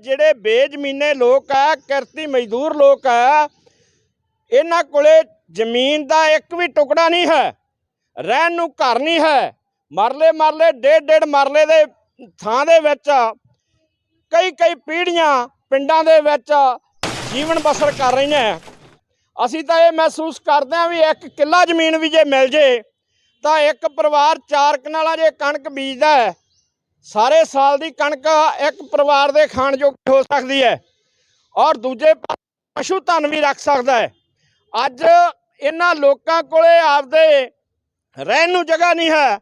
ਜਿਹੜੇ ਬੇਜ਼ਮੀਨੇ ਲੋਕ ਆ, ਕਿਰਤੀ ਮਜ਼ਦੂਰ ਲੋਕ ਆ, ਇਹਨਾਂ ਕੋਲੇ ਜ਼ਮੀਨ ਦਾ ਇੱਕ ਵੀ ਟੁਕੜਾ ਨਹੀਂ ਹੈ, ਰਹਿਣ ਨੂੰ ਘਰ ਨਹੀਂ ਹੈ। ਮਰਲੇ ਮਰਲੇ, ਡੇਢ ਡੇਢ ਮਰਲੇ ਦੇ ਥਾਂ ਦੇ ਵਿੱਚ, ਕਈ ਕਈ ਪੀੜ੍ਹੀਆਂ ਪਿੰਡਾਂ ਦੇ ਵਿੱਚ ਜੀਵਨ ਬਸਰ ਕਰ ਰਹੀਆਂ ਅਸੀਂ ਤਾਂ ਇਹ ਮਹਿਸੂਸ ਕਰਦੇ ਹਾਂ ਵੀ ਇੱਕ ਕਿੱਲਾ ਜ਼ਮੀਨ ਵੀ ਜੇ ਮਿਲ ਜੇ, ਤਾਂ ਇੱਕ ਪਰਿਵਾਰ ਚਾਰ ਕਨਾਲਾਂ ਜੇ ਕਣਕ ਬੀਜਦਾ ਹੈ ਸਾਰੇ ਸਾਲ ਦੀ ਕਣਕ ਇੱਕ ਪਰਿਵਾਰ ਦੇ ਖਾਣ ਯੋਗ ਹੋ ਸਕਦੀ ਹੈ ਔਰ ਦੂਜੇ ਪਾਸੇ ਪਸ਼ੂ ਧਨ ਵੀ ਰੱਖ ਸਕਦਾ ਹੈ। ਅੱਜ ਇਹਨਾਂ ਲੋਕਾਂ ਕੋਲੇ ਆਪਦੇ ਰਹਿਣ ਨੂੰ ਜਗ੍ਹਾ ਨਹੀਂ ਹੈ।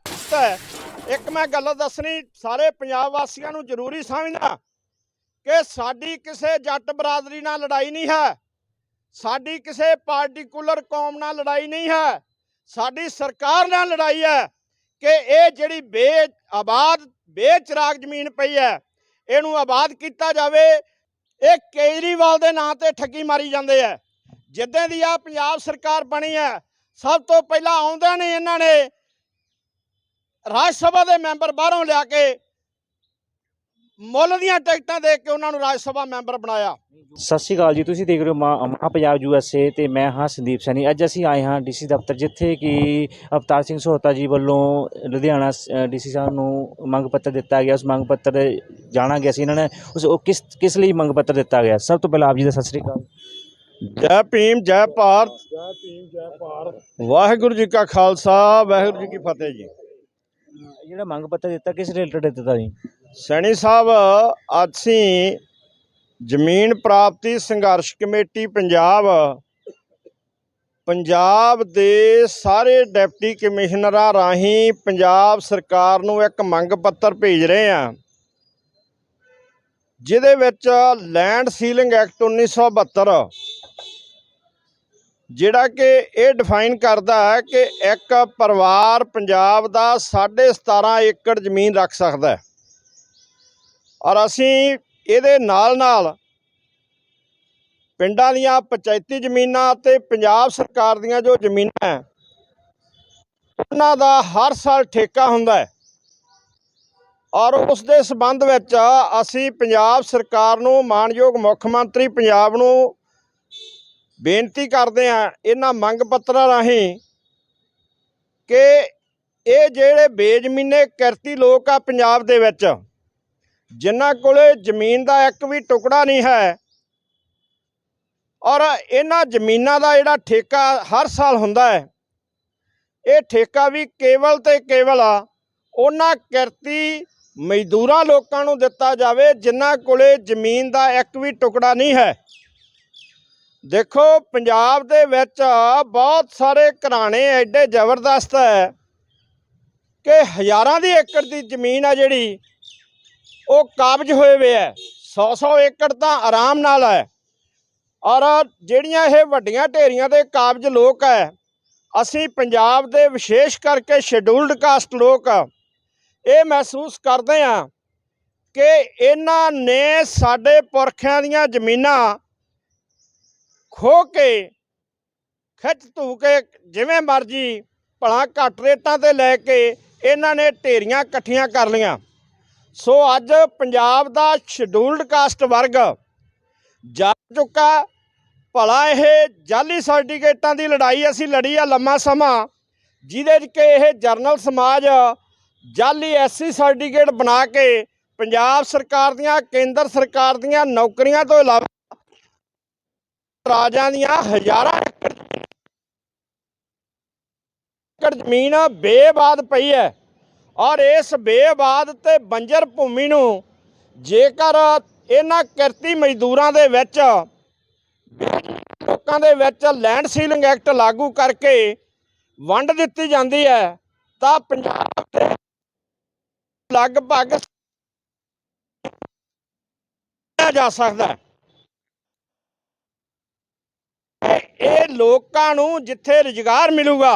ਇੱਕ ਮੈਂ ਗੱਲ ਦੱਸਣੀ, ਸਾਰੇ ਪੰਜਾਬ ਵਾਸੀਆਂ ਨੂੰ ਜ਼ਰੂਰੀ ਸਮਝਦਾ ਕਿ ਸਾਡੀ ਕਿਸੇ ਜੱਟ ਬਰਾਦਰੀ ਨਾਲ ਲੜਾਈ ਨਹੀਂ ਹੈ। ਸਾਡੀ ਕਿਸੇ ਪਾਰਟਿਕੂਲਰ ਕੌਮ ਨਾਲ ਲੜਾਈ ਨਹੀਂ ਹੈ। ਸਾਡੀ ਸਰਕਾਰ ਨਾਲ ਲੜਾਈ ਹੈ ਕਿ ਇਹ ਜਿਹੜੀ ਬੇ, ਆਬਾਦ ਬੇਚਰਾਗ ਜ਼ਮੀਨ ਪਈ ਹੈ। ਇਹਨੂੰ ਆਬਾਦ ਕੀਤਾ ਜਾਵੇ। ਇਹ ਕੇਜਰੀਵਾਲ ਦੇ ਨਾਂ ਤੇ ਠੱਗੀ ਮਾਰੀ ਜਾਂਦੇ ਆ। ਜਿੱਦਾਂ ਦੀ ਆ ਪੰਜਾਬ ਸਰਕਾਰ ਬਣੀ ਹੈ, ਸਭ ਤੋਂ ਪਹਿਲਾਂ ਆਉਂਦਿਆਂ ਨੇ ਇਹਨਾਂ ਨੇ। ਰਾਜ ਸਭਾ ਦੇ ਮੈਂਬਰ ਬਾਹਰੋਂ ਲਿਆ ਕੇ ਮੁੱਲ ਦੀਆਂ ਟਿਕਟਾਂ ਦੇ ਕੇ ਉਹਨਾਂ ਨੂੰ ਰਾਜ ਸਭਾ ਮੈਂਬਰ ਬਣਾਇਆ। ਸਤਿ ਸ਼੍ਰੀ ਅਕਾਲ ਜੀ ਤੁਸੀਂ ਦੇਖ ਰਹੇ ਹੋ ਮਾਂ ਅਮਾ ਪੰਜਾਬ ਯੂਐਸਏ ਤੇ ਮੈਂ ਹਾਂ ਸੰਦੀਪ ਸੈਣੀ। ਅੱਜ ਅਸੀਂ ਆਏ ਹਾਂ ਡੀਸੀ ਦਫ਼ਤਰ ਜਿੱਥੇ ਕਿ ਅਵਤਾਰ ਸਿੰਘ ਸੋਹਤਾ ਜੀ ਵੱਲੋਂ ਲੁਧਿਆਣਾ ਡੀਸੀ ਸਾਹਿਬ ਨੂੰ ਮੰਗ ਪੱਤਰ ਦਿੱਤਾ ਗਿਆ। ਉਸ ਮੰਗ ਪੱਤਰ ਦੇ ਜਾਣਾਂਗੇ ਅਸੀਂ ਇਹਨਾਂ ਨੇ। ਉਸ ਉਹ ਕਿਸ ਕਿਸ ਲਈ ਮੰਗ ਪੱਤਰ ਦਿੱਤਾ ਗਿਆ? ਸਭ ਤੋਂ ਪਹਿਲਾਂ ਆਪ ਜੀ ਦਾ ਸਤਿ ਸ਼੍ਰੀ ਅਕਾਲ। ਜੈ ਭੀਮ ਜੈ ਭਾਰਤ। ਜੈ ਭੀਮ ਜੈ ਭਾਰਤ। ਵਾਹਿਗੁਰੂ ਜੀ ਕਾ ਖਾਲਸਾ ਵਾਹਿਗੁਰੂ ਜੀ ਕੀ ਫਤਿਹ ਜੀ। ਜਿਹੜਾ ਮੰਗ ਪੱਤਰ ਦਿੱਤਾ ਕਿਸ ਰਿਲੇਟਡ ਦਿੱਤਾ ਜੀ? ਸੈਣੀ ਸਾਹਿਬ ਅਸੀਂ ਜ਼ਮੀਨ ਪ੍ਰਾਪਤੀ ਸੰਘਰਸ਼ ਕਮੇਟੀ ਪੰਜਾਬ ਪੰਜਾਬ ਦੇ ਸਾਰੇ ਡਿਪਟੀ ਕਮਿਸ਼ਨਰਾਂ ਰਾਹੀਂ ਪੰਜਾਬ ਸਰਕਾਰ ਨੂੰ ਇੱਕ ਮੰਗ ਪੱਤਰ ਭੇਜ ਰਹੇ ਹਾਂ, ਜਿਹਦੇ ਵਿੱਚ ਲੈਂਡ ਸੀਲਿੰਗ ਐਕਟ 1972 ਜਿਹੜਾ ਕਿ ਇਹ ਡਿਫਾਈਨ ਕਰਦਾ ਹੈ ਕਿ ਇੱਕ ਪਰਿਵਾਰ ਪੰਜਾਬ ਦਾ 17.5 ਏਕੜ ਜ਼ਮੀਨ ਰੱਖ ਸਕਦਾ ਹੈ। ਔਰ ਅਸੀਂ ਇਹਦੇ ਨਾਲ ਨਾਲ ਪਿੰਡਾਂ ਦੀਆਂ ਪੰਚਾਇਤੀ ਜ਼ਮੀਨਾਂ ਤੇ ਪੰਜਾਬ ਸਰਕਾਰ ਦੀਆਂ ਜੋ ਜ਼ਮੀਨਾਂ ਹੈ, ਉਹਨਾਂ ਦਾ ਹਰ ਸਾਲ ਠੇਕਾ ਹੁੰਦਾ ਹੈ। ਔਰ ਉਸ ਦੇ ਸਬੰਧ ਵਿੱਚ ਅਸੀਂ ਪੰਜਾਬ ਸਰਕਾਰ ਨੂੰ ਮਾਨਯੋਗ ਮੁੱਖ ਮੰਤਰੀ ਪੰਜਾਬ ਨੂੰ ਬੇਨਤੀ ਕਰਦੇ ਹਾਂ, ਇਹਨਾਂ ਮੰਗ ਪੱਤਰਾਂ ਰਾਹੀਂ ਕਿ ਇਹ ਜਿਹੜੇ ਬੇਜ਼ਮੀਨੇ ਕਿਰਤੀ ਲੋਕ ਆ ਪੰਜਾਬ ਦੇ ਵਿੱਚ ਜਿਨ੍ਹਾਂ ਕੋਲੇ ਜ਼ਮੀਨ ਦਾ ਇੱਕ ਵੀ ਟੁਕੜਾ ਨਹੀਂ ਹੈ। ਔਰ ਇਹਨਾਂ ਜ਼ਮੀਨਾਂ ਦਾ ਜਿਹੜਾ ਠੇਕਾ ਹਰ ਸਾਲ ਹੁੰਦਾ ਹੈ, ਇਹ ਠੇਕਾ ਵੀ ਕੇਵਲ ਤੇ ਕੇਵਲ ਉਹਨਾਂ ਕਿਰਤੀ ਮਜ਼ਦੂਰਾਂ ਲੋਕਾਂ ਨੂੰ ਦਿੱਤਾ ਜਾਵੇ, ਜਿਨ੍ਹਾਂ ਕੋਲੇ ਜ਼ਮੀਨ ਦਾ ਇੱਕ ਵੀ ਟੁਕੜਾ ਨਹੀਂ ਹੈ। ਦੇਖੋ, ਪੰਜਾਬ ਦੇ ਵਿੱਚ ਬਹੁਤ ਸਾਰੇ ਘਰਾਣੇ ਐਡੇ ਜ਼ਬਰਦਸਤ ਹੈ ਕਿ ਹਜ਼ਾਰਾਂ ਦੀ ਏਕੜ ਦੀ ਜ਼ਮੀਨ ਆ ਜਿਹੜੀ ਉਹ ਕਾਬਜ ਹੋਏ ਵੇ ਹੈ 100-100 ਏਕੜ ਤਾਂ ਆਰਾਮ ਨਾਲ ਹੈ ਔਰ ਜਿਹੜੀਆਂ ਇਹ ਵੱਡੀਆਂ ਢੇਰੀਆਂ ਦੇ ਕਾਬਜ ਲੋਕ ਹੈ ਅਸੀਂ ਪੰਜਾਬ ਦੇ ਵਿਸ਼ੇਸ਼ ਕਰਕੇ ਸ਼ੈਡਿਊਲਡ ਕਾਸਟ ਲੋਕ ਇਹ ਮਹਿਸੂਸ ਕਰਦੇ ਹਾਂ ਕਿ ਇਹਨਾਂ ਨੇ ਸਾਡੇ ਪੁਰਖਿਆਂ ਦੀਆਂ ਜ਼ਮੀਨਾਂ ਖੋ ਕੇ, ਖਿੱਚ ਧੂ ਕੇ, ਜਿਵੇਂ ਮਰਜ਼ੀ ਭਲਾ ਘੱਟ ਰੇਟਾਂ ਤੇ ਲੈ ਕੇ ਇਹਨਾਂ ਨੇ ਢੇਰੀਆਂ ਇਕੱਠੀਆਂ ਕਰ ਲਈਆਂ। ਸੋ ਅੱਜ ਪੰਜਾਬ ਦਾ ਸ਼ਡਿਊਲਡ ਕਾਸਟ ਵਰਗ ਜਾ ਚੁੱਕਾ ਭਲਾ ਇਹ ਜਾਲੀ ਸਰਟੀਫਿਕੇਟਾਂ ਦੀ ਲੜਾਈ ਅਸੀਂ ਲੜੀ ਆ ਲੰਮਾ ਸਮਾਂ, ਜਿਹਦੇ 'ਚ ਕਿ ਇਹ ਜਰਨਲ ਸਮਾਜ ਜਾਲੀ ਐਸਸੀ ਸਰਟੀਫਿਕੇਟ ਬਣਾ ਕੇ ਪੰਜਾਬ ਸਰਕਾਰ ਦੀਆਂ, ਕੇਂਦਰ ਸਰਕਾਰ ਦੀਆਂ ਨੌਕਰੀਆਂ ਤੋਂ ਇਲਾਵਾ ਰਾਜਾਂ ਦੀਆਂ ਹਜ਼ਾਰਾਂ ਏਕੜ ਜ਼ਮੀਨ ਬੇਬਾਦ ਪਈ ਹੈ। ਔਰ ਇਸ ਬੇਬਾਦ ਤੇ ਬੰਜਰ ਭੂਮੀ ਨੂੰ ਜੇਕਰ ਇਹਨਾਂ ਕਿਰਤੀ ਮਜ਼ਦੂਰਾਂ ਦੇ ਵਿੱਚ, ਲੋਕਾਂ ਦੇ ਵਿੱਚ ਲੈਂਡ ਸੀਲਿੰਗ ਐਕਟ ਲਾਗੂ ਕਰਕੇ ਵੰਡ ਦਿੱਤੀ ਜਾਂਦੀ ਹੈ, ਤਾਂ ਪੰਜਾਬ ਦੇ ਲਗਭਗ ਜਾ ਸਕਦਾ ਇਹ- ਇਹ ਲੋਕਾਂ ਨੂੰ ਜਿੱਥੇ ਰੁਜ਼ਗਾਰ ਮਿਲੂਗਾ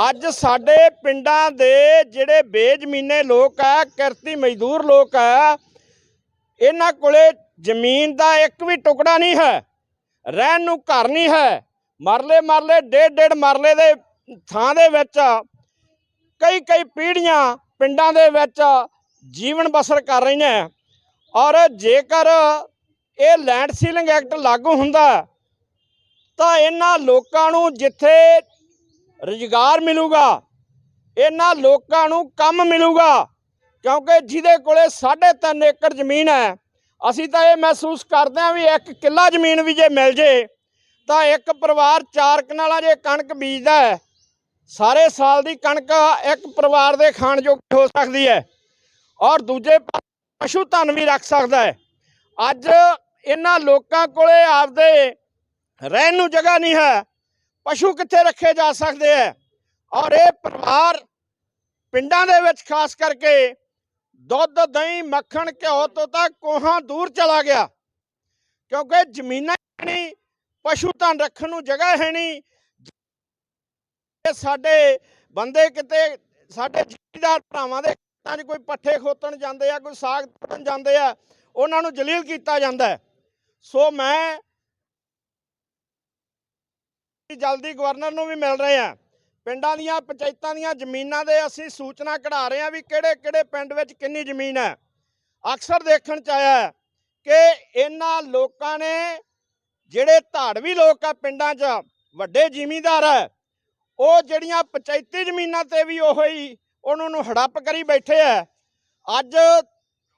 ਅੱਜ ਸਾਡੇ ਪਿੰਡਾਂ ਦੇ ਜਿਹੜੇ ਬੇਜ਼ਮੀਨੇ ਲੋਕ ਆ, ਕਿਰਤੀ ਮਜ਼ਦੂਰ ਲੋਕ ਆ, ਇਹਨਾਂ ਕੋਲੇ ਜ਼ਮੀਨ ਦਾ ਇੱਕ ਵੀ ਟੁਕੜਾ ਨਹੀਂ ਹੈ, ਰਹਿਣ ਨੂੰ ਘਰ ਨਹੀਂ ਹੈ। ਮਰਲੇ ਮਰਲੇ, ਡੇਢ ਡੇਢ ਮਰਲੇ ਦੇ ਥਾਂ ਦੇ ਵਿੱਚ, ਕਈ ਕਈ ਪੀੜ੍ਹੀਆਂ ਪਿੰਡਾਂ ਦੇ ਵਿੱਚ ਜੀਵਨ ਬਸਰ ਕਰ ਰਹੀਆਂ ਔਰ ਜੇਕਰ ਇਹ ਲੈਂਡ ਸੀਲਿੰਗ ਐਕਟ ਲਾਗੂ ਹੁੰਦਾ, ਤਾਂ ਇਹਨਾਂ ਲੋਕਾਂ ਨੂੰ ਜਿੱਥੇ ਰੁਜ਼ਗਾਰ ਮਿਲੂਗਾ, ਇਹਨਾਂ ਲੋਕਾਂ ਨੂੰ ਕੰਮ ਮਿਲੂਗਾ, ਕਿਉਂਕਿ ਜਿਹਦੇ ਕੋਲੇ 3.5 ਏਕੜ ਜ਼ਮੀਨ ਹੈ, ਅਸੀਂ ਤਾਂ ਇਹ ਮਹਿਸੂਸ ਕਰਦੇ ਹਾਂ ਵੀ ਇੱਕ ਕਿੱਲਾ ਜ਼ਮੀਨ ਵੀ ਜੇ ਮਿਲ ਜੇ, ਤਾਂ ਇੱਕ ਪਰਿਵਾਰ ਚਾਰ ਕਨਾਲਾਂ ਜੇ ਕਣਕ ਬੀਜਦਾ ਹੈ, ਸਾਰੇ ਸਾਲ ਦੀ ਕਣਕ ਇੱਕ ਪਰਿਵਾਰ ਦੇ ਖਾਣ ਯੋਗ ਹੋ ਸਕਦੀ ਹੈ, ਔਰ ਦੂਜੇ ਪਾਸੇ ਪਸ਼ੂ ਧਨ ਵੀ ਰੱਖ ਸਕਦਾ ਹੈ। ਅੱਜ ਇਹਨਾਂ ਲੋਕਾਂ ਕੋਲੇ ਆਪਦੇ ਰਹਿਣ ਨੂੰ ਜਗ੍ਹਾ ਨਹੀਂ ਹੈ ਪਸ਼ੂ ਕਿੱਥੇ ਰੱਖੇ ਜਾ ਸਕਦੇ ਹੈ ਔਰ ਇਹ ਪਰਿਵਾਰ ਪਿੰਡਾਂ ਦੇ ਵਿੱਚ ਖਾਸ ਕਰਕੇ ਦੁੱਧ, ਦਹੀਂ, ਮੱਖਣ, ਘਿਓ ਤੋਂ ਤਾਂ ਕੋਹਾਂ ਦੂਰ ਚਲਾ ਗਿਆ। ਕਿਉਂਕਿ ਜ਼ਮੀਨਾਂ ਨਹੀਂ, ਪਸ਼ੂ ਧਨ ਰੱਖਣ ਨੂੰ ਜਗ੍ਹਾ ਹੈ ਨਹੀਂ। ਸਾਡੇ ਬੰਦੇ ਕਿਤੇ, ਸਾਡੇ ਜ਼ਿਮੀਦਾਰ ਭਰਾਵਾਂ ਦੇ ਖੇਤਾਂ 'ਚ ਕੋਈ ਪੱਠੇ ਖੋਤਣ ਜਾਂਦੇ ਆ, ਕੋਈ ਸਾਗ ਤੋੜਨ ਜਾਂਦੇ ਆ, ਉਹਨਾਂ ਨੂੰ ਜਲੀਲ ਕੀਤਾ ਜਾਂਦਾ ਸੋ ਮੈਂ ਜਲਦੀ ਗਵਰਨਰ ਨੂੰ ਵੀ ਮਿਲ ਰਹੇ ਆ। ਪਿੰਡਾਂ ਦੀਆਂ, ਪੰਚਾਇਤਾਂ ਦੀਆਂ ਜ਼ਮੀਨਾਂ ਦੇ ਅਸੀਂ ਸੂਚਨਾ ਕਢਾ ਰਹੇ ਆ ਵੀ ਕਿਹੜੇ ਕਿਹੜੇ ਪਿੰਡ ਵਿੱਚ ਕਿੰਨੀ ਜ਼ਮੀਨ ਹੈ। ਅਕਸਰ ਦੇਖਣ ਚ ਆਇਆ ਹੈ ਕਿ ਇਹਨਾਂ ਲੋਕਾਂ ਨੇ, ਜਿਹੜੇ ਧਾੜਵੀ ਲੋਕ ਆ ਪਿੰਡਾਂ 'ਚ, ਵੱਡੇ ਜ਼ਿਮੀਂਦਾਰ ਹੈ ਉਹ ਜਿਹੜੀਆਂ ਪੰਚਾਇਤੀ ਜ਼ਮੀਨਾਂ ਤੇ ਵੀ ਉਹ ਹੀ ਉਹਨਾਂ ਨੂੰ ਹੜੱਪ ਕਰੀ ਬੈਠੇ ਆ। ਅੱਜ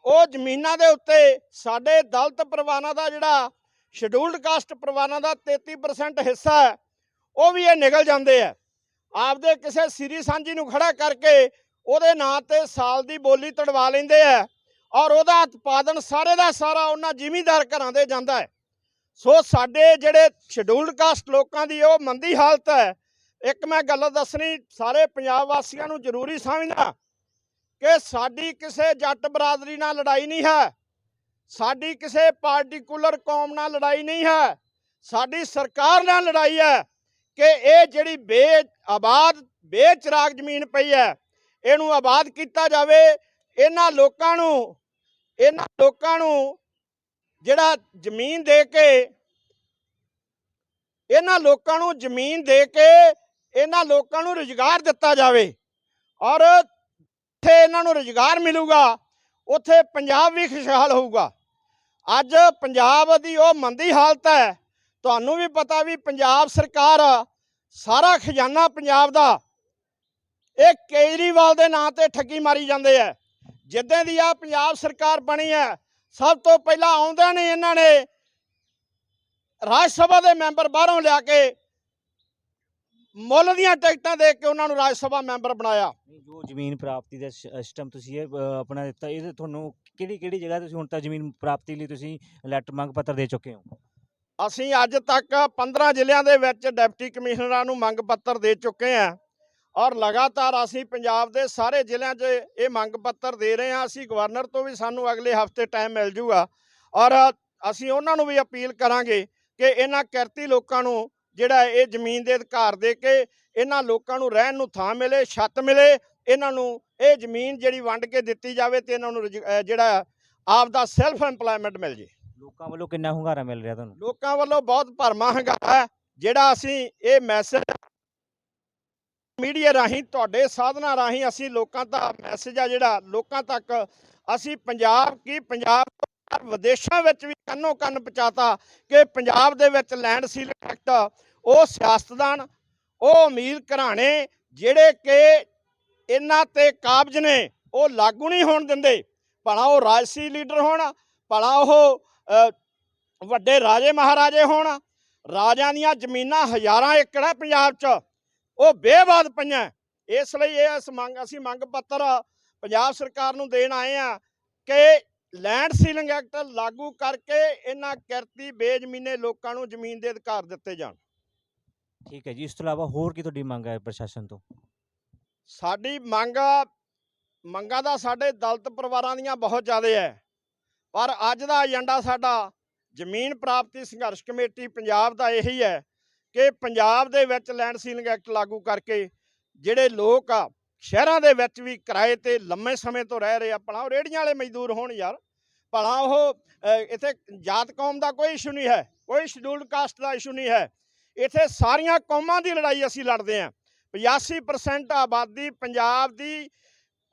ਉਹ ਜ਼ਮੀਨਾਂ ਦੇ ਉੱਤੇ ਸਾਡੇ ਦਲਤ ਪਰਿਵਾਰਾਂ ਦਾ ਜਿਹੜਾ ਸ਼ਡਿਊਲਡ ਕਾਸਟ ਪਰਿਵਾਰਾਂ ਦਾ 33% ਹਿੱਸਾ ਹੈ ਉਹ ਵੀ ਇਹ ਨਿਕਲ ਜਾਂਦੇ ਆ। ਆਪਦੇ ਕਿਸੇ ਸਿਰੀ ਸਾਂਝੀ ਨੂੰ ਖੜਾ ਕਰਕੇ ਉਹਦੇ ਨਾਂ ਤੇ ਸਾਲ ਦੀ ਬੋਲੀ ਤੜਵਾ ਲੈਂਦੇ ਆ ਔਰ ਉਹਦਾ ਉਤਪਾਦਨ ਸਾਰੇ ਦਾ ਸਾਰਾ ਉਹਨਾਂ ਜ਼ਿਮੀਂਦਾਰ ਘਰਾਂ ਦੇ ਜਾਂਦਾ ਹੈ। ਸੋ ਸਾਡੇ ਜਿਹੜੇ ਸ਼ਡਿਊਲਡ ਕਾਸਟ ਲੋਕਾਂ ਦੀ ਉਹ ਮੰਦੀ ਹਾਲਤ ਹੈ। ਇੱਕ ਮੈਂ ਗੱਲ ਦੱਸਣੀ, ਸਾਰੇ ਪੰਜਾਬ ਵਾਸੀਆਂ ਨੂੰ ਜ਼ਰੂਰੀ ਸਮਝਦਾ ਕਿ ਸਾਡੀ ਕਿਸੇ ਜੱਟ ਬਰਾਦਰੀ ਨਾਲ ਲੜਾਈ ਨਹੀਂ ਹੈ। ਸਾਡੀ ਕਿਸੇ ਪਾਰਟਿਕੂਲਰ ਕੌਮ ਨਾਲ ਲੜਾਈ ਨਹੀਂ ਹੈ। ਸਾਡੀ ਸਰਕਾਰ ਨਾਲ ਲੜਾਈ ਹੈ। ਕਿ ਇਹ ਜਿਹੜੀ ਬੇ, ਆਬਾਦ, ਬੇਚਰਾਗ ਜ਼ਮੀਨ ਪਈ ਹੈ, ਇਹਨੂੰ ਆਬਾਦ ਕੀਤਾ ਜਾਵੇ। ਇਹਨਾਂ ਲੋਕਾਂ ਨੂੰ, ਇਹਨਾਂ ਲੋਕਾਂ ਨੂੰ ਜਿਹੜਾ ਜ਼ਮੀਨ ਦੇ ਕੇ, ਇਹਨਾਂ ਲੋਕਾਂ ਨੂੰ ਜ਼ਮੀਨ ਦੇ ਕੇ, ਇਹਨਾਂ ਲੋਕਾਂ ਨੂੰ ਰੁਜ਼ਗਾਰ ਦਿੱਤਾ ਜਾਵੇ। ਔਰ ਜਿੱਥੇ ਇਹਨਾਂ ਨੂੰ ਰੁਜ਼ਗਾਰ ਮਿਲੂਗਾ, ਉੱਥੇ ਪੰਜਾਬ ਵੀ ਖੁਸ਼ਹਾਲ ਹੋਊਗਾ। ਅੱਜ ਪੰਜਾਬ ਦੀ ਉਹ ਮੰਦੀ ਹਾਲਤ ਹੈ ਤੁਹਾਨੂੰ ਵੀ ਪਤਾ ਵੀ ਪੰਜਾਬ ਸਰਕਾਰ ਸਾਰਾ ਖਜ਼ਾਨਾ ਪੰਜਾਬ ਦਾ, ਇਹ ਕੇਜਰੀਵਾਲ ਦੇ ਨਾਂ ਤੇ ਠੱਗੀ ਮਾਰੀ ਜਾਂਦੇ ਆ। ਜਿੱਦਾਂ ਦੀ ਆ ਪੰਜਾਬ ਸਰਕਾਰ ਬਣੀ ਹੈ ਸਭ ਤੋਂ ਪਹਿਲਾਂ ਆਉਂਦਿਆਂ ਨੇ ਇਹਨਾਂ ਨੇ ਰਾਜ ਸਭਾ ਦੇ ਮੈਂਬਰ ਬਾਹਰੋਂ ਲਿਆ ਕੇ ਮੁੱਲ ਦੀਆਂ ਟਿਕਟਾਂ ਦੇ ਕੇ ਉਹਨਾਂ ਨੂੰ ਰਾਜ ਸਭਾ ਮੈਂਬਰ ਬਣਾਇਆ। ਜੋ ਜ਼ਮੀਨ ਪ੍ਰਾਪਤੀ ਦਾ ਸਿਸਟਮ ਤੁਸੀਂ ਇਹ ਆਪਣਾ ਦਿੱਤਾ, ਇਹ ਤੁਹਾਨੂੰ ਕਿਹੜੀ ਕਿਹੜੀ ਜਗ੍ਹਾ ਤੁਸੀਂ ਹੁਣ ਤਾਂ ਜ਼ਮੀਨ ਪ੍ਰਾਪਤੀ ਲਈ ਤੁਸੀਂ ਲੈਟਰ ਮੰਗ ਪੱਤਰ ਦੇ ਚੁੱਕੇ ਹੋ? ਅਸੀਂ ਅੱਜ ਤੱਕ 15 ਜ਼ਿਲ੍ਹਿਆਂ ਦੇ ਵਿੱਚ ਡਿਪਟੀ ਕਮਿਸ਼ਨਰਾਂ ਨੂੰ ਮੰਗ ਪੱਤਰ ਦੇ ਚੁੱਕੇ ਹਾਂ ਔਰ ਲਗਾਤਾਰ ਅਸੀਂ ਪੰਜਾਬ ਦੇ ਸਾਰੇ ਜ਼ਿਲ੍ਹਿਆਂ 'ਚ ਇਹ ਮੰਗ ਪੱਤਰ ਦੇ ਰਹੇ ਹਾਂ। ਅਸੀਂ ਗਵਰਨਰ ਤੋਂ ਵੀ ਸਾਨੂੰ ਅਗਲੇ ਹਫ਼ਤੇ ਟਾਈਮ ਮਿਲ ਜੂਗਾ ਔਰ ਅਸੀਂ ਉਹਨਾਂ ਨੂੰ ਵੀ ਅਪੀਲ ਕਰਾਂਗੇ ਕਿ ਇਹਨਾਂ ਕਿਰਤੀ ਲੋਕਾਂ ਨੂੰ ਜਿਹੜਾ ਇਹ ਜ਼ਮੀਨ ਦੇ ਅਧਿਕਾਰ ਦੇ ਕੇ ਇਹਨਾਂ ਲੋਕਾਂ ਨੂੰ ਰਹਿਣ ਨੂੰ ਥਾਂ ਮਿਲੇ, ਛੱਤ ਮਿਲੇ, ਇਹਨਾਂ ਨੂੰ ਇਹ ਜ਼ਮੀਨ ਜਿਹੜੀ ਵੰਡ ਕੇ ਦਿੱਤੀ ਜਾਵੇ ਤੇ ਇਹਨਾਂ ਨੂੰ ਰੁਜ਼- ਜਿਹੜਾ ਆਪ ਦਾ ਸੈਲਫ ਏਮਪਲੋਇਮੈਂਟ ਮਿਲ ਜੇ। ਲੋਕਾਂ ਵੱਲੋਂ ਕਿੰਨਾ ਹੁੰਗਾਰਾ ਮਿਲ ਰਿਹਾ ਤੁਹਾਨੂੰ? ਲੋਕਾਂ ਵੱਲੋਂ ਬਹੁਤ ਭਰਮਾ ਹੰਗਾਰਾ ਹੈ, ਜਿਹੜਾ ਅਸੀਂ ਇਹ ਮੈਸੇਜ ਮੀਡੀਆ ਰਾਹੀਂ, ਤੁਹਾਡੇ ਸਾਧਨਾਂ ਰਾਹੀਂ ਅਸੀਂ ਲੋਕਾਂ ਦਾ ਮੈਸੇਜ ਆ ਜਿਹੜਾ, ਲੋਕਾਂ ਤੱਕ ਅਸੀਂ ਪੰਜਾਬ ਕੀ ਪੰਜਾਬ ਤੋਂ ਵਿਦੇਸ਼ਾਂ ਵਿੱਚ ਵੀ ਕੰਨੋ ਕੰਨ ਪਹੁੰਚਾਤਾ ਕਿ ਪੰਜਾਬ ਦੇ ਵਿੱਚ ਲੈਂਡ ਸੀਲ ਐਕਟ ਉਹ ਸਿਆਸਤਦਾਨ, ਉਹ ਅਮੀਰ ਘਰਾਣੇ ਜਿਹੜੇ ਕਿ ਇਹਨਾਂ ਤੇ ਕਾਬਜ ਨੇ, ਉਹ ਲਾਗੂ ਨਹੀਂ ਹੋਣ ਦਿੰਦੇ। ਭਲਾ ਉਹ ਰਾਜਸੀ ਲੀਡਰ ਹੋਣ, ਭਲਾ ਉਹ ਵੱਡੇ ਰਾਜੇ ਮਹਾਰਾਜੇ ਹੋਣ ਰਾਜਾਂ ਦੀਆਂ ਜ਼ਮੀਨਾਂ ਹਜ਼ਾਰਾਂ ਏਕੜ ਹੈ ਪੰਜਾਬ 'ਚ। ਉਹ ਬੇਬਾਦ ਪਈਆਂ ਇਸ ਲਈ ਇਹ ਇਸ ਮੰਗ ਅਸੀਂ ਮੰਗ ਪੱਤਰ ਪੰਜਾਬ ਸਰਕਾਰ ਨੂੰ ਦੇਣ ਆਏ ਆ ਕਿ ਲੈਂਡ ਸੀਲਿੰਗ ਐਕਟ ਲਾਗੂ ਕਰਕੇ ਇਹਨਾਂ ਕਿਰਤੀ ਬੇਜ਼ਮੀਨੇ ਲੋਕਾਂ ਨੂੰ ਜ਼ਮੀਨ ਦੇ ਅਧਿਕਾਰ ਦਿੱਤੇ ਜਾਣ। ਠੀਕ ਹੈ ਜੀ ਇਸ ਤੋਂ ਇਲਾਵਾ ਹੋਰ ਕੀ ਤੁਹਾਡੀ ਮੰਗ ਹੈ ਪ੍ਰਸ਼ਾਸਨ ਤੋਂ? ਸਾਡੀ ਮੰਗ ਮੰਗਾਂ ਦਾ ਸਾਡੇ ਦਲਿਤ ਪਰਿਵਾਰਾਂ ਦੀਆਂ ਬਹੁਤ ਜ਼ਿਆਦਾ ਹੈ। ਪਰ ਅੱਜ ਦਾ ਏਜੰਡਾ ਸਾਡਾ, ਜ਼ਮੀਨ ਪ੍ਰਾਪਤੀ ਸੰਘਰਸ਼ ਕਮੇਟੀ ਪੰਜਾਬ ਦਾ ਇਹੀ ਹੈ ਕਿ ਪੰਜਾਬ ਦੇ ਵਿੱਚ ਲੈਂਡ ਸੀਲਿੰਗ ਐਕਟ ਲਾਗੂ ਕਰਕੇ ਜਿਹੜੇ ਲੋਕ ਆ, ਸ਼ਹਿਰਾਂ ਦੇ ਵਿੱਚ ਵੀ ਕਿਰਾਏ ਤੇ ਲੰਮੇ ਸਮੇਂ ਤੋਂ ਰਹਿ ਰਹੇ ਆ, ਭਲਾ ਉਹ ਰੇੜੀਆਂ ਵਾਲੇ ਮਜ਼ਦੂਰ ਹੋਣ ਯਾਰ, ਭਲਾ ਉਹ ਇੱਥੇ ਜਾਤ ਕੌਮ ਦਾ ਕੋਈ ਇਸ਼ੂ ਨਹੀਂ ਹੈ, ਕੋਈ ਸ਼ਡਿਊਲਡ ਕਾਸਟ ਦਾ ਇਸ਼ੂ ਨਹੀਂ ਹੈ। ਇੱਥੇ ਸਾਰੀਆਂ ਕੌਮਾਂ ਦੀ ਲੜਾਈ ਅਸੀਂ ਲੜਦੇ ਹਾਂ 85% ਆਬਾਦੀ ਪੰਜਾਬ ਦੀ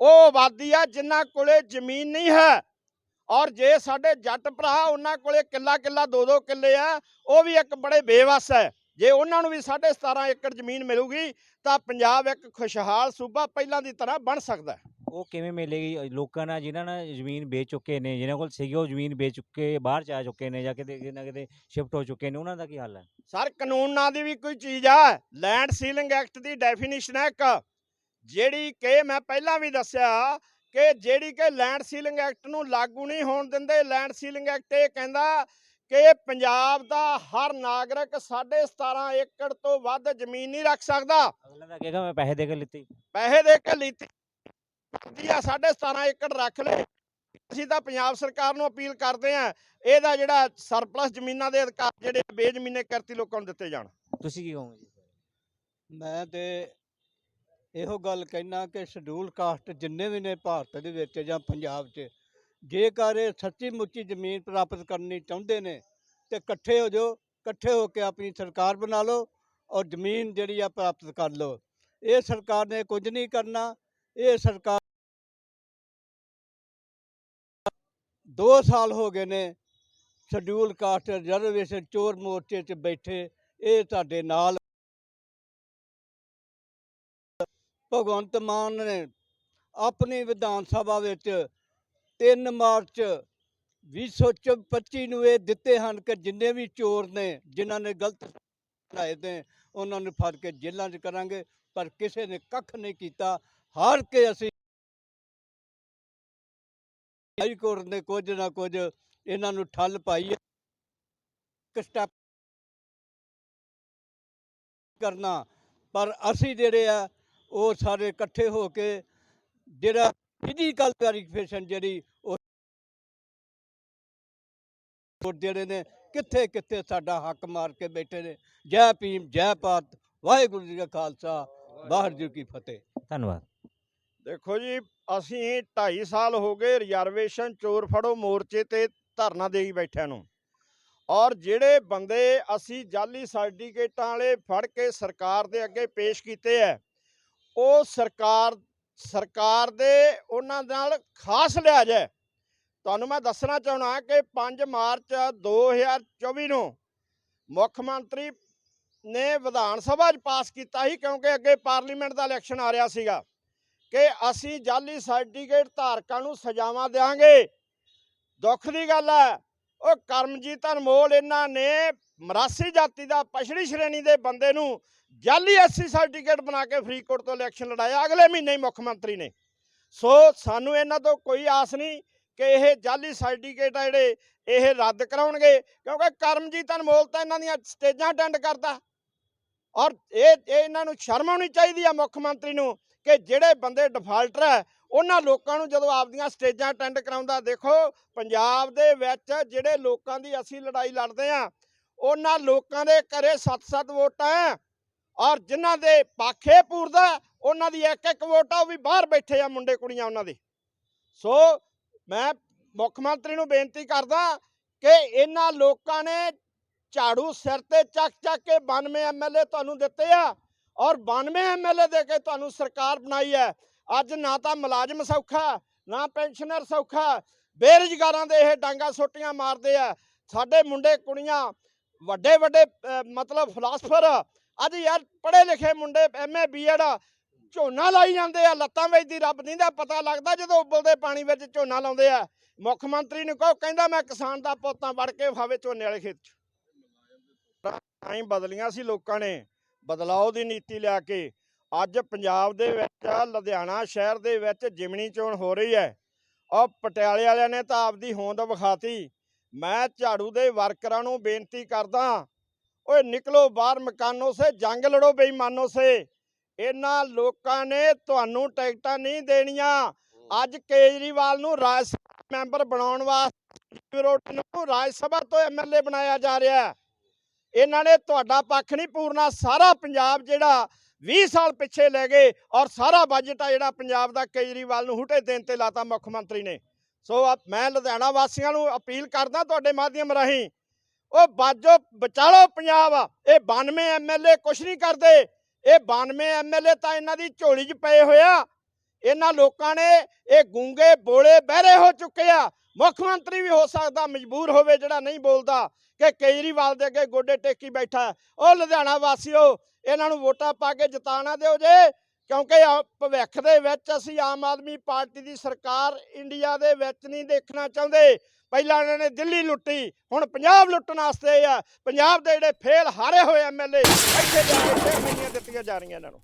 ਉਹ ਆਬਾਦੀ ਆ ਜਿਨ੍ਹਾਂ ਕੋਲੇ ਜ਼ਮੀਨ ਨਹੀਂ ਹੈ। ਔਰ ਜੇ ਸਾਡੇ ਜੱਟ ਭਰਾ ਉਹਨਾਂ ਕੋਲੇ ਕਿੱਲਾ ਕਿੱਲਾ ਦੋ ਦੋ ਕਿੱਲੇ ਆ ਉਹ ਵੀ ਇੱਕ ਬੜੇ ਬੇਵਸ ਹੈ ਜੇ ਉਹਨਾਂ ਨੂੰ ਵੀ 17.5 ਏਕੜ ਜ਼ਮੀਨ ਮਿਲੂਗੀ ਤਾਂ ਪੰਜਾਬ ਇੱਕ ਖੁਸ਼ਹਾਲ ਸੂਬਾ ਪਹਿਲਾਂ ਦੀ ਤਰ੍ਹਾਂ ਬਣ ਸਕਦਾ ਹੈ। ਉਹ ਕਿਵੇਂ ਮਿਲੇਗੀ? ਲੋਕਾਂ ਨਾਲ ਜਿਨ੍ਹਾਂ ਨੇ ਜ਼ਮੀਨ ਵੇਚ ਚੁੱਕੇ ਨੇ ਜਿਨ੍ਹਾਂ ਕੋਲ ਸੀਗੀ ਉਹ ਜ਼ਮੀਨ ਵੇਚ ਚੁੱਕੇ ਬਾਹਰ ਜਾ ਚੁੱਕੇ ਨੇ ਜਾਂ ਕਿਤੇ ਕਿਤੇ ਨਾ ਕਿਤੇ ਸ਼ਿਫਟ ਹੋ ਚੁੱਕੇ ਨੇ ਉਹਨਾਂ ਦਾ ਕੀ ਹਾਲ ਹੈ? ਸਰ ਕਾਨੂੰਨ ਨਾਂ ਦੀ ਵੀ ਕੋਈ ਚੀਜ਼ ਆ। ਲੈਂਡ ਸੀਲਿੰਗ ਐਕਟ ਦੀ ਡੈਫੀਨੇਸ਼ਨ ਹੈ ਇੱਕ ਜਿਹੜੀ ਕਿ ਮੈਂ ਪਹਿਲਾਂ ਵੀ ਦੱਸਿਆ ਕਿ ਜਿਹੜੀ ਕਿ ਲੈਂਡ ਸੀਲਿੰਗ ਐਕਟ ਨੂੰ ਲਾਗੂ ਨਹੀਂ ਹੋਣ ਦਿੰਦੇ। ਲੈਂਡ ਸੀਲਿੰਗ ਐਕਟ ਇਹ ਕਹਿੰਦਾ ਕਿ ਪੰਜਾਬ ਦਾ ਹਰ ਨਾਗਰਿਕ 17.5 ਏਕੜ ਤੋਂ ਵੱਧ ਜ਼ਮੀਨ ਨਹੀਂ ਰੱਖ ਸਕਦਾ। ਅਗਲਾ ਤਾਂ ਕਹੇਗਾ ਮੈਂ ਪੈਸੇ ਦੇ ਕੇ ਲਿੱਤੀ ਪੈਸੇ ਦੇ ਕੇ ਲੀਤੀ ਆ 17.5 ਏਕੜ ਰੱਖ ਲੈ ਅਸੀਂ ਤਾਂ ਪੰਜਾਬ ਸਰਕਾਰ ਨੂੰ ਅਪੀਲ ਕਰਦੇ ਆ ਇਹਦਾ ਜਿਹੜਾ ਸਰਪਲਸ ਜ਼ਮੀਨਾਂ ਦੇ ਅਧਿਕਾਰ ਜਿਹੜੇ ਬੇਜ਼ਮੀਨੇ ਕਰਤੀ ਲੋਕਾਂ ਨੂੰ ਦਿੱਤੇ ਜਾਣ। ਤੁਸੀਂ ਕੀ ਕਹੋਗੇ ਜੀ? ਮੈਂ ਤੇ ਇਹੋ ਗੱਲ ਕਹਿਣਾ ਕਿ ਸ਼ਡਿਊਲ ਕਾਸਟ ਜਿੰਨੇ ਵੀ ਨੇ ਭਾਰਤ ਦੇ ਵਿੱਚ ਜਾਂ ਪੰਜਾਬ 'ਚ, ਜੇਕਰ ਇਹ ਸੱਚੀ ਮੁੱਚੀ ਜ਼ਮੀਨ ਪ੍ਰਾਪਤ ਕਰਨੀ ਚਾਹੁੰਦੇ ਨੇ, ਤੇ ਇਕੱਠੇ ਹੋ ਜਾਓ, ਇਕੱਠੇ ਹੋ ਕੇ ਆਪਣੀ ਸਰਕਾਰ ਬਣਾ ਲਓ ਔਰ ਜ਼ਮੀਨ ਜਿਹੜੀ ਆ ਪ੍ਰਾਪਤ ਕਰ ਲਓ। ਇਹ ਸਰਕਾਰ ਨੇ ਕੁਝ ਨਹੀਂ ਕਰਨਾ, ਇਹ ਸਰਕਾਰ 2 ਸਾਲ ਹੋ ਗਏ ਨੇ ਸ਼ਡਿਊਲ ਕਾਸਟ ਰਿਜ਼ਰਵੇਸ਼ਨ ਚੋਰ ਮੋਰਚੇ 'ਚ ਬੈਠੇ, ਇਹ ਤੁਹਾਡੇ ਨਾਲ ਭਗਵੰਤ ਮਾਨ ਨੇ ਆਪਣੀ ਵਿਧਾਨ ਸਭਾ ਵਿੱਚ 3 ਮਾਰਚ 2025 ਨੂੰ ਇਹ ਦਿੱਤੇ ਹਨ ਕਿ ਜਿੰਨੇ ਵੀ ਚੋਰ ਨੇ, ਜਿਨ੍ਹਾਂ ਨੇ ਗਲਤ ਬਣਾਏ ਨੇ, ਉਹਨਾਂ ਨੂੰ ਫੜ ਕੇ ਜੇਲ੍ਹਾਂ 'ਚ ਕਰਾਂਗੇ, ਪਰ ਕਿਸੇ ਨੇ ਕੱਖ ਨਹੀਂ ਕੀਤਾ। ਹਾਰ ਕੇ ਅਸੀਂ ਹਾਈ ਕੋਰਟ ਨੇ ਕੁਝ ਨਾ ਕੁਝ ਇਹਨਾਂ ਨੂੰ ਠੱਲ ਪਾਈ ਇੱਕ ਸਟੈਪ ਕਰਨਾ, ਪਰ ਅਸੀਂ ਜਿਹੜੇ ਆ ਉਹ ਸਾਰੇ ਇਕੱਠੇ ਹੋ ਕੇ ਜਿਹੜਾ ਫਿਜ਼ੀਕਲ ਵੈਰੀਫਿਕੇਸ਼ਨ ਜਿਹੜੀ ਉਹ ਜਿਹੜੇ ਨੇ ਕਿੱਥੇ ਕਿੱਥੇ ਸਾਡਾ ਹੱਕ ਮਾਰ ਕੇ ਬੈਠੇ ਨੇ। ਜੈ ਭੀਮ ਜੈ ਭਾਰਤ ਵਾਹਿਗੁਰੂ ਜੀ ਕਾ ਖਾਲਸਾ ਵਾਹਿਗੁਰੂ ਜੀ ਕੀ ਫਤਿਹ। ਧੰਨਵਾਦ। ਦੇਖੋ ਜੀ ਅਸੀਂ 2.5 ਸਾਲ ਹੋ ਗਏ ਰਿਜ਼ਰਵੇਸ਼ਨ ਚੋਰ ਫੜੋ ਮੋਰਚੇ ਤੇ ਧਰਨਾ ਦੇਈ ਬੈਠਿਆਂ ਨੂੰ। ਔਰ ਜਿਹੜੇ ਬੰਦੇ ਅਸੀਂ ਜਾਲੀ ਸਰਟੀਫਿਕੇਟਾਂ ਵਾਲੇ ਫੜ ਕੇ ਸਰਕਾਰ ਦੇ ਅੱਗੇ ਪੇਸ਼ ਕੀਤੇ ਐ ਉਹ ਸਰਕਾਰ ਸਰਕਾਰ ਦੇ ਉਹਨਾਂ ਨਾਲ ਖਾਸ ਲਿਹਾਜ਼ ਹੈ। ਤੁਹਾਨੂੰ ਮੈਂ ਦੱਸਣਾ ਚਾਹਣਾ ਕਿ 5 ਮਾਰਚ 2024 ਨੂੰ ਮੁੱਖ ਮੰਤਰੀ ਨੇ ਵਿਧਾਨ ਸਭਾ 'ਚ ਪਾਸ ਕੀਤਾ ਸੀ ਕਿਉਂਕਿ ਅੱਗੇ ਪਾਰਲੀਮੈਂਟ ਦਾ ਇਲੈਕਸ਼ਨ ਆ ਰਿਹਾ ਸੀਗਾ ਕਿ ਅਸੀਂ ਜਾਲੀ ਸਰਟੀਫਿਕੇਟ ਧਾਰਕਾਂ ਨੂੰ ਸਜ਼ਾਵਾਂ ਦੇਵਾਂਗੇ ਦੁੱਖ ਦੀ ਗੱਲ ਹੈ, ਉਹ ਕਰਮਜੀਤ ਅਨਮੋਲ ਇਹਨਾਂ ਨੇ ਮਰਾਸੀ ਜਾਤੀ ਦਾ ਪਛੜੀ ਸ਼੍ਰੇਣੀ ਦੇ ਬੰਦੇ ਨੂੰ ਜਾਲੀ ਐਸਸੀ ਸਰਟੀਫਿਕੇਟ ਬਣਾ ਕੇ ਫਰੀਦਕੋਟ ਤੋਂ ਇਲੈਕਸ਼ਨ ਲੜਾਇਆ। ਅਗਲੇ ਮਹੀਨੇ ਹੀ ਮੁੱਖ ਮੰਤਰੀ ਨੇ। ਸੋ ਸਾਨੂੰ ਇਹਨਾਂ ਤੋਂ ਕੋਈ ਆਸ ਨਹੀਂ ਕਿ ਇਹ ਜਾਲੀ ਸਰਟੀਫਿਕੇਟ ਆ ਜਿਹੜੇ ਇਹ ਰੱਦ ਕਰਾਉਣਗੇ, ਕਿਉਂਕਿ ਕਰਮਜੀਤ ਅਨਮੋਲ ਤਾਂ ਇਹਨਾਂ ਦੀਆਂ ਸਟੇਜਾਂ ਅਟੈਂਡ ਕਰਦਾ। ਔਰ ਇਹ ਇਹਨਾਂ ਨੂੰ ਸ਼ਰਮ ਆਉਣੀ ਚਾਹੀਦੀ ਆ ਮੁੱਖ ਮੰਤਰੀ ਨੂੰ ਕਿ ਜਿਹੜੇ ਬੰਦੇ ਡਿਫਾਲਟਰ ਹੈ ਉਹਨਾਂ ਲੋਕਾਂ ਨੂੰ ਜਦੋਂ ਆਪਦੀਆਂ ਸਟੇਜਾਂ ਅਟੈਂਡ ਕਰਾਉਂਦਾ, ਦੇਖੋ ਪੰਜਾਬ ਦੇ ਵਿੱਚ ਜਿਹੜੇ ਲੋਕਾਂ ਦੀ ਅਸੀਂ ਲੜਾਈ ਲੜਦੇ ਆ, ਉਹਨਾਂ ਲੋਕਾਂ ਦੇ ਘਰੇ 7-7 ਵੋਟਾਂ ਔਰ ਜਿਨ੍ਹਾਂ ਦੇ ਪਾਖੇ ਪੂਰਦਾ, ਉਹਨਾਂ ਦੀ ਇੱਕ ਇੱਕ ਵੋਟ ਆ, ਉਹ ਵੀ ਬਾਹਰ ਬੈਠੇ ਆ ਮੁੰਡੇ ਕੁੜੀਆਂ ਉਹਨਾਂ ਦੇ। ਸੋ ਮੈਂ ਮੁੱਖ ਮੰਤਰੀ ਨੂੰ ਬੇਨਤੀ ਕਰਦਾ ਕਿ ਇਹਨਾਂ ਲੋਕਾਂ ਨੇ ਝਾੜੂ ਸਿਰ ਤੇ ਚੱਕ ਚੱਕ ਕੇ 92 ਐਮਐਲਏ ਤੁਹਾਨੂੰ ਦਿੱਤੇ ਆ ਔਰ 92 ਐਮਐਲਏ ਦੇ ਕੇ ਤੁਹਾਨੂੰ ਸਰਕਾਰ ਬਣਾਈ ਹੈ। ਅੱਜ ਨਾ ਤਾਂ ਮੁਲਾਜ਼ਮ ਸੌਖਾ, ਨਾ ਪੈਨਸ਼ਨਰ ਸੌਖਾ, ਬੇਰੁਜ਼ਗਾਰਾਂ ਦੇ ਇਹ ਡਾਂਗਾ ਸੋਟੀਆਂ ਮਾਰਦੇ ਆ। ਸਾਡੇ ਮੁੰਡੇ ਕੁੜੀਆਂ ਵੱਡੇ ਵੱਡੇ ਮਤਲਬ ਫਿਲਾਸਫਰ ਅੱਜ ਯਾਰ ਪੜ੍ਹੇ ਲਿਖੇ ਮੁੰਡੇ ਐਮਏ ਬੀਐਡ ਝੋਨਾ ਲਾਈ ਜਾਂਦੇ ਆ, ਲੱਤਾਂ ਵੇਚਦੀ ਰੱਬ ਨਹੀਂ ਦਾ ਪਤਾ ਲੱਗਦਾ ਜਦੋਂ ਉਬਲਦੇ ਪਾਣੀ ਵਿੱਚ ਝੋਨਾ ਲਾਉਂਦੇ ਆ। ਮੁੱਖ ਮੰਤਰੀ ਨੂੰ ਕਹੋ, ਕਹਿੰਦਾ ਮੈਂ ਕਿਸਾਨ ਦਾ ਪੁੱਤਾਂ ਵੜ ਕੇ ਫਾਵੇ ਝੋਨੇ ਵਾਲੇ ਖੇਤ 'ਚ। ਤਾਂ ਬਦਲੀਆਂ ਸੀ ਲੋਕਾਂ ਨੇ, ਬਦਲਾਓ ਦੀ ਨੀਤੀ ਲਿਆ ਕੇ। ਅੱਜ ਪੰਜਾਬ ਦੇ ਵਿੱਚ ਲੁਧਿਆਣਾ ਸ਼ਹਿਰ ਦੇ ਵਿੱਚ ਜਿਮਣੀ ਚੋਣ ਹੋ ਰਹੀ ਹੈ। ਔਰ ਪਟਿਆਲੇ ਵਾਲਿਆਂ ਨੇ ਤਾਂ ਆਪਦੀ ਹੋਂਦ ਵਿਖਾਤੀ। ਮੈਂ ਝਾੜੂ ਦੇ ਵਰਕਰਾਂ ਨੂੰ ਬੇਨਤੀ ਕਰਦਾ ਓਏ ਨਿਕਲੋ ਬਾਹਰ ਮਕਾਨੋਂ ਸੇ ਜੰਗ ਲੜੋ ਬੇਈਮਾਨੋ ਸੇ। ਇਹਨਾਂ ਲੋਕਾਂ ਨੇ ਤੁਹਾਨੂੰ ਟਿਕਟਾਂ ਨਹੀਂ ਦੇਣੀਆਂ। ਅੱਜ ਕੇਜਰੀਵਾਲ ਨੂੰ ਰਾਜ ਸਭਾ ਮੈਂਬਰ ਬਣਾਉਣ ਵਾਸਤੇ ਰੋਡ ਨੂੰ ਰਾਜ ਸਭਾ ਤੋਂ ਐਮਐਲਏ ਬਣਾਇਆ ਜਾ ਰਿਹਾ ਇਹਨਾਂ ਨੇ ਤੁਹਾਡਾ ਪੱਖ ਨਹੀਂ ਪੂਰਨਾ। ਸਾਰਾ ਪੰਜਾਬ ਜਿਹੜਾ 20 ਸਾਲ ਪਿੱਛੇ ਲੈ ਗਏ ਔਰ ਸਾਰਾ ਬਜਟ ਆ ਜਿਹੜਾ ਪੰਜਾਬ ਦਾ ਕੇਜਰੀਵਾਲ ਨੂੰ ਹੁਟੇ ਦੇਣ ਤੇ ਲਾਤਾ ਮੁੱਖ ਮੰਤਰੀ ਨੇ। ਸੋ ਮੈਂ ਲੁਧਿਆਣਾ ਵਾਸੀਆਂ ਨੂੰ ਅਪੀਲ ਕਰਦਾ ਤੁਹਾਡੇ ਮਾਧਿਅਮ ਰਾਹੀਂ ਉਹ ਬਾਜੋ ਬਚਾਲੋ ਪੰਜਾਬ। ਇਹ 92 ਐਮਐਲਏ ਕੁਛ ਨਹੀਂ ਕਰਦੇ। ਇਹ 92 ਐਮਐਲਏ ਤਾਂ ਇਹਨਾਂ ਦੀ ਝੋਲੀ 'ਚ ਪਏ ਹੋਇਆ ਇਹਨਾਂ ਲੋਕਾਂ ਨੇ ਇਹ ਗੂੰਗੇ ਬੋਲੇ ਬਹਿਰੇ ਹੋ ਚੁੱਕੇ ਆ। ਮੁੱਖ ਮੰਤਰੀ ਵੀ ਹੋ ਸਕਦਾ ਮਜਬੂਰ ਹੋਵੇ ਜਿਹੜਾ ਨਹੀਂ ਬੋਲਦਾ ਕਿ ਕੇਜਰੀਵਾਲ ਦੇ ਅੱਗੇ ਗੋਡੇ ਟੇਕੀ ਬੈਠਾ। ਉਹ ਲੁਧਿਆਣਾ ਵਾਸੀਓ, ਇਹਨਾਂ ਨੂੰ ਵੋਟਾਂ ਪਾ ਕੇ ਜਿਤਾਣਾ ਦਿਓ ਜੇ। ਕਿਉਂਕਿ ਆ- ਭਵਿੱਖ ਦੇ ਵਿੱਚ ਅਸੀਂ ਆਮ ਆਦਮੀ ਪਾਰਟੀ ਦੀ ਸਰਕਾਰ ਇੰਡੀਆ ਦੇ ਵਿੱਚ ਨਹੀਂ ਦੇਖਣਾ ਚਾਹੁੰਦੇ। ਪਹਿਲਾਂ ਇਹਨਾਂ ਨੇ ਦਿੱਲੀ ਲੁੱਟੀ, ਹੁਣ ਪੰਜਾਬ ਲੁੱਟਣ ਵਾਸਤੇ ਆ। ਪੰਜਾਬ ਦੇ ਜਿਹੜੇ ਫੇਲ ਹਾਰੇ ਹੋਏ ਐਮਐਲਏ ਇੱਥੇ ਜਾ ਕੇ ਫੇਰ ਦਿੱਤੀਆਂ ਜਾ ਰਹੀਆਂ ਇਹਨਾਂ ਨੂੰ।